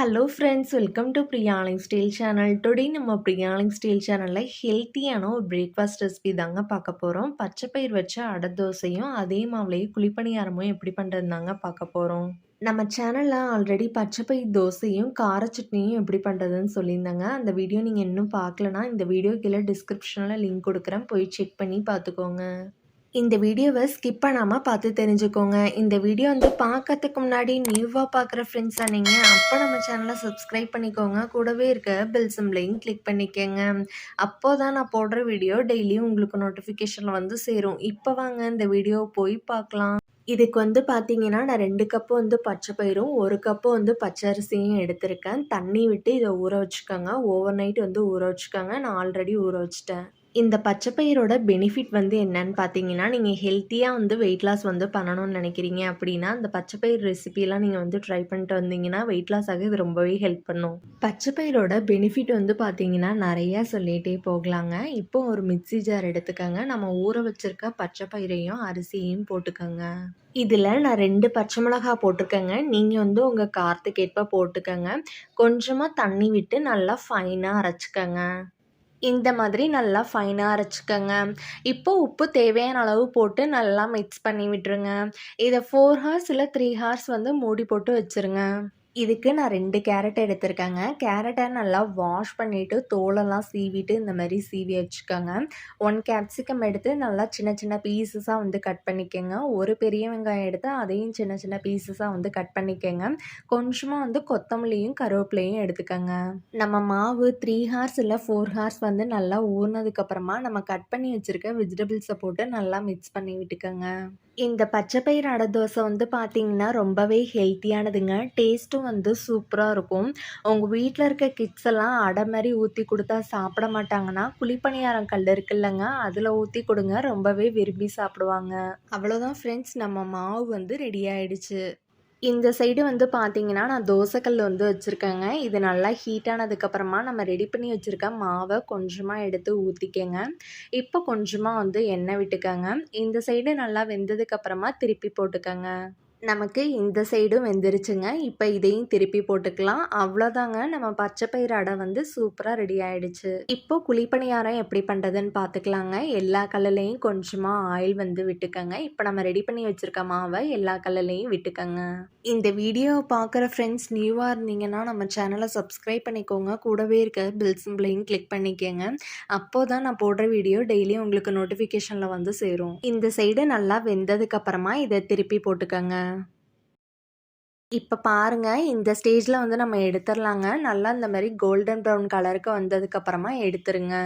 Hello friends welcome to Priyaling style channel today நம்ம Priyaling style சேனலில் ஹெல்த்தியான ஒரு பிரேக்ஃபாஸ்ட் ரெசிபி தாங்க பார்க்க போகிறோம் பச்சை பயிர் வச்ச அடை தோசையும் அதே மாவுலேயே குழிப்பணியாரமும் எப்படி பண்ணுறது தாங்க பார்க்க போகிறோம் நம்ம சேனலில் ஆல்ரெடி பச்சை பயிர் தோசையும் கார சட்னியும் எப்படி பண்ணுறதுன்னு சொல்லியிருந்தாங்க. அந்த வீடியோ நீங்கள் இன்னும் பார்க்கலனா இந்த வீடியோ கீழே டிஸ்கிரிப்ஷனில் லிங்க் கொடுக்குறேன். போய் செக் பண்ணி பார்த்துக்கோங்க. இந்த வீடியோவை ஸ்கிப் பண்ணாமல் பார்த்து தெரிஞ்சுக்கோங்க. இந்த வீடியோ வந்து பார்க்கறதுக்கு முன்னாடி நியூவாக பார்க்குற ஃப்ரெண்ட்ஸாக நீங்கள் அப்போ நம்ம சேனலை சப்ஸ்கிரைப் பண்ணிக்கோங்க. கூடவே இருக்க பெல் சிம்லையும் கிளிக் பண்ணிக்கோங்க. அப்போ தான் நான் போடுற வீடியோ டெய்லியும் உங்களுக்கு நோட்டிஃபிகேஷனில் வந்து சேரும். இப்போ வாங்க இந்த வீடியோ போய் பார்க்கலாம். இதுக்கு வந்து பார்த்தீங்கன்னா நான் ரெண்டு கப்பு வந்து பச்சை பயிரும் ஒரு கப்பு வந்து பச்சை அரிசியும் எடுத்திருக்கேன். தண்ணி விட்டு இதை ஊற வச்சுக்கோங்க. ஓவர் நைட் வந்து ஊற வச்சுக்கோங்க. நான் ஆல்ரெடி ஊற வச்சிட்டேன். இந்த பச்சை பயிரோட பெனிஃபிட் வந்து என்னன்னு பார்த்தீங்கன்னா நீங்கள் ஹெல்த்தியாக வந்து வெயிட் லாஸ் வந்து பண்ணணும்னு நினைக்கிறீங்க அப்படின்னா அந்த பச்சை பயிர் ரெசிபிலாம் நீங்கள் வந்து ட்ரை பண்ணிட்டு வந்தீங்கன்னா வெயிட் லாஸ் ஆக இது ரொம்பவே ஹெல்ப் பண்ணும். பச்சை பயிரோட பெனிஃபிட் வந்து பார்த்தீங்கன்னா நிறையா சொல்லிகிட்டே போகலாங்க. இப்போ ஒரு மிக்சி ஜார் எடுத்துக்கோங்க. நம்ம ஊற வச்சிருக்க பச்சை பயிரையும் அரிசியையும் போட்டுக்கோங்க. இதில் நான் ரெண்டு பச்சை மிளகா போட்டிருக்கேங்க. நீங்கள் வந்து உங்கள் கார்த்துக்கேற்ப போட்டுக்கோங்க. கொஞ்சமாக தண்ணி விட்டு நல்லா ஃபைனாக அரைச்சிக்கோங்க. இந்த மாதிரி நல்லா ஃபைனாக அரைச்சிக்கோங்க. இப்போ உப்பு தேவையான அளவு போட்டு நல்லா மிக்ஸ் பண்ணி விட்டுருங்க. இதை ஃபோர் ஹார்ஸ் இல்லை த்ரீ ஹார்ஸ் வந்து மூடி போட்டு வச்சுருங்க. இதுக்கு நான் ரெண்டு கேரட் எடுத்திருக்கேங்க. கேரட்டை நல்லா வாஷ் பண்ணிவிட்டு தோலெல்லாம் சீவிட்டு இந்த மாதிரி சீவி வச்சுக்கோங்க. ஒன் கேப்சிகம் எடுத்து நல்லா சின்ன சின்ன பீசஸாக வந்து கட் பண்ணிக்கோங்க. ஒரு பெரிய வெங்காயம் எடுத்து அதையும் சின்ன சின்ன பீசஸாக வந்து கட் பண்ணிக்கோங்க. கொஞ்சமாக வந்து கொத்தமல்லியும் கருவேப்பிலையும் எடுத்துக்கோங்க. நம்ம மாவு த்ரீ ஹார்ஸ் இல்லை ஃபோர் ஹார்ஸ் வந்து நல்லா ஊறினதுக்கப்புறமா நம்ம கட் பண்ணி வச்சுருக்க வெஜிடபிள்ஸை போட்டு நல்லா மிக்ஸ் பண்ணி விட்டுக்கோங்க. இந்த பச்சை பயிர் அடை தோசை வந்து பார்த்திங்கன்னா ரொம்பவே ஹெல்த்தியானதுங்க டேஸ்ட்டும் வந்து சூப்பராக இருக்கும். உங்கள் வீட்டில் இருக்க கிட்ஸ் எல்லாம் அடை மாதிரி ஊற்றி கொடுத்தா சாப்பிட மாட்டாங்கன்னா குழிப்பணியாரம் கல் இருக்குல்லங்க அதில் ஊற்றி கொடுங்க. ரொம்பவே விரும்பி சாப்பிடுவாங்க. அவ்வளோதான் ஃப்ரெண்ட்ஸ் நம்ம மாவு வந்து ரெடி ஆயிடுச்சு. இந்த சைடு வந்து பார்த்தீங்கன்னா நான் தோசைக்கல் வந்து வச்சுருக்கேங்க. இது நல்லா ஹீட் ஆனதுக்கப்புறமா நம்ம ரெடி பண்ணி வச்சுருக்க மாவை கொஞ்சமாக எடுத்து ஊற்றிக்கங்க இப்போ கொஞ்சமாக வந்து எண்ணெய் விட்டுக்கங்க. இந்த சைடு நல்லா வெந்ததுக்கப்புறமா திருப்பி போட்டுக்கங்க. நமக்கு இந்த சைடும் வெந்துருச்சுங்க. இப்போ இதையும் திருப்பி போட்டுக்கலாம். அவ்வளோதாங்க. நம்ம பச்சை பயிர் அடை வந்து சூப்பராக ரெடி ஆகிடுச்சு இப்போ குழிப்பணியாரம் எப்படி பண்ணுறதுன்னு பார்த்துக்கலாங்க. எல்லா கல்லுலையும் கொஞ்சமாக ஆயில் வந்து விட்டுக்கங்க. இப்போ நம்ம ரெடி பண்ணி வச்சுருக்க மாவை எல்லா கல்லுலையும் விட்டுக்கங்க. இந்த வீடியோவை பார்க்குற ஃப்ரெண்ட்ஸ் நியூவாக இருந்தீங்கன்னா நம்ம சேனலை சப்ஸ்கிரைப் பண்ணிக்கோங்க. கூடவே இருக்க பில் சிம்பிளையும் கிளிக் பண்ணிக்கோங்க. அப்போ தான் நான் போடுற வீடியோ டெய்லியும் உங்களுக்கு நோட்டிஃபிகேஷனில் வந்து சேரும். இந்த சைடு நல்லா வெந்ததுக்கப்புறமா இதை திருப்பி போட்டுக்கோங்க. இப்போ பாருங்கள் இந்த ஸ்டேஜில் வந்து நம்ம எடுத்துடலாங்க நல்லா இந்த மாதிரி கோல்டன் ப்ரௌன் கலருக்கு வந்ததுக்கப்புறமா எடுத்துருங்க.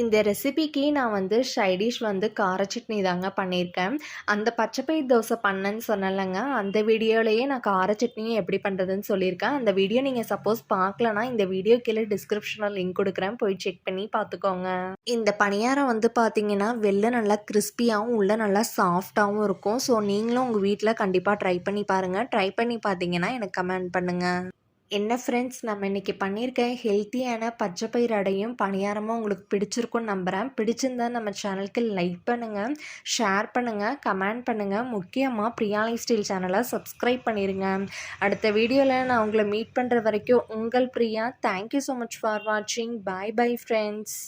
இந்த ரெசிபிக்கு நான் வந்து ஷைடிஷ் வந்து கார சட்னி தாங்க பண்ணியிருக்கேன் அந்த பச்சைப்பயிர் தோசை பண்ணேன்னு சொன்னலைங்க அந்த வீடியோலேயே நான் கார சட்னியை எப்படி பண்ணுறதுன்னு சொல்லியிருக்கேன் அந்த வீடியோ நீங்கள் சப்போஸ் பார்க்கலனா இந்த வீடியோ கீழே டிஸ்கிரிப்ஷனில் லிங்க் கொடுக்குறேன். போய் செக் பண்ணி பார்த்துக்கோங்க இந்த பணியாரம் வந்து பார்த்தீங்கன்னா வெளில நல்லா கிறிஸ்பியாகவும் உள்ளே நல்லா சாஃப்டாகவும் இருக்கும். ஸோ நீங்களும் உங்கள் வீட்டில் கண்டிப்பாக ட்ரை பண்ணி பாருங்கள் ட்ரை பண்ணி பார்த்தீங்க பார்த்தீங்கன்னா எனக்கு கமெண்ட் பண்ணுங்கள் என்ன ஃப்ரெண்ட்ஸ் நம்ம இன்றைக்கி பண்ணியிருக்க ஹெல்த்தியான பச்சை பயிர் அடையும் பணியாரமும் உங்களுக்கு பிடிச்சிருக்கும்னு நம்புகிறேன் பிடிச்சிருந்தா நம்ம சேனலுக்கு லைக் பண்ணுங்கள் ஷேர் பண்ணுங்கள் கமெண்ட் பண்ணுங்கள் முக்கியமாக பிரியாலை ஸ்டீல் சேனலை சப்ஸ்கிரைப் பண்ணிடுங்க அடுத்த வீடியோவில் நான் உங்களை மீட் பண்ணுற வரைக்கும் உங்கள் Priya. Thank you so much for வாட்சிங் பாய் பை ஃப்ரெண்ட்ஸ்